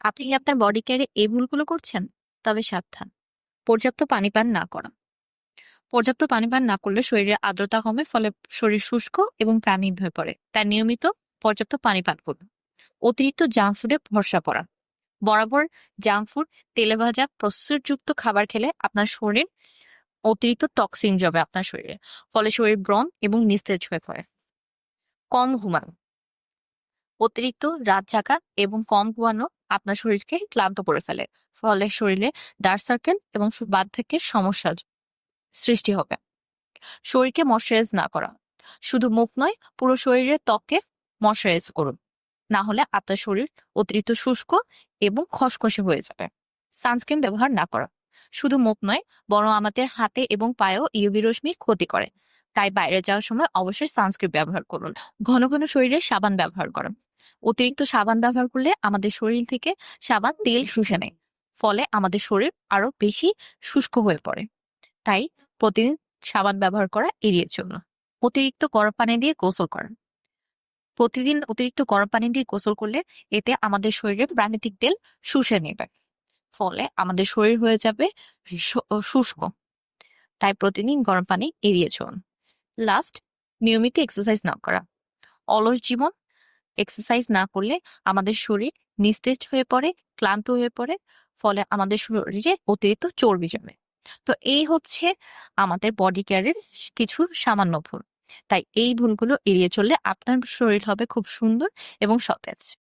আপনি কি আপনার বডি কেয়ারে এই ভুলগুলো করছেন? তবে সাবধান। পর্যাপ্ত পানি পান না করা। পর্যাপ্ত পানি পান না করলে শরীরে আর্দ্রতা কমে ফলে শরীর শুষ্ক এবং প্রাণহীন হয়ে পড়ে। তাই নিয়মিত পর্যাপ্ত পানি পান করুন। অতিরিক্ত জাঙ্ক ফুডে ভরসা করা। বরাবর জাঙ্ক ফুড, তেলে ভাজা, প্রসেসরযুক্ত খাবার খেলে আপনার শরীর অতিরিক্ত টক্সিন জমে আপনার শরীরে। ফলে শরীর ব্রণ এবং নিস্তেজ হয়ে পড়ে। কম ঘুমানো। অতিরিক্ত রাত জাগা এবং কম ঘুমানো আপনার শরীরকে ক্লান্ত করে ফেলে। ফলে শরীরে ডার্ক সার্কেল এবং বার্ধক্যের সমস্যা সৃষ্টি হবে। শরীরকে ময়শ্চারাইজ না করা। শুধু মুখ নয়, পুরো শরীরের ত্বককে ময়শ্চারাইজ করুন। না হলে আপনার শরীর অতিরিক্ত শুষ্ক এবং খসখসে হয়ে যাবে। সানস্ক্রিন ব্যবহার না করা। শুধু মুখ নয়, বরং আমাদের হাতে এবং পায়েও ইউভি রশ্মির ক্ষতি করে। তাই বাইরে যাওয়ার সময় অবশ্যই সানস্ক্রিন ব্যবহার করুন। ঘন ঘন শরীরে সাবান ব্যবহার করা। অতিরিক্ত সাবান ব্যবহার করলে আমাদের শরীর থেকে সাবান, তেল শুষে নেয়। ফলে আমাদের শরীর আরও বেশি শুষ্ক হয়ে পড়ে। তাই প্রতিদিন সাবান ব্যবহার করা এড়িয়ে চলুন। অতিরিক্ত গরম পানি দিয়ে গোসল করা। প্রতিদিন অতিরিক্ত গরম পানি দিয়ে গোসল করলে এতে আমাদের শরীরে প্রাকৃতিক তেল শুষে নেবে। ফলে আমাদের শরীর হয়ে যাবে শুষ্ক। তাই প্রতিদিন গরম পানি এড়িয়ে চলুন। লাস্ট, নিয়মিত এক্সারসাইজ না করা। অলস জীবন এক্সারসাইজ না করলে আমাদের শরীর নিস্তেজ হয়ে পড়ে, ক্লান্ত হয়ে পড়ে। ফলে আমাদের শরীরে অতিরিক্ত চর্বি জমে। তো এই হচ্ছে আমাদের বডি কেয়ারের কিছু সামান্য ভুল। তাই এই ভুলগুলো এড়িয়ে চললে আপনার শরীর হবে খুব সুন্দর এবং সতেজ।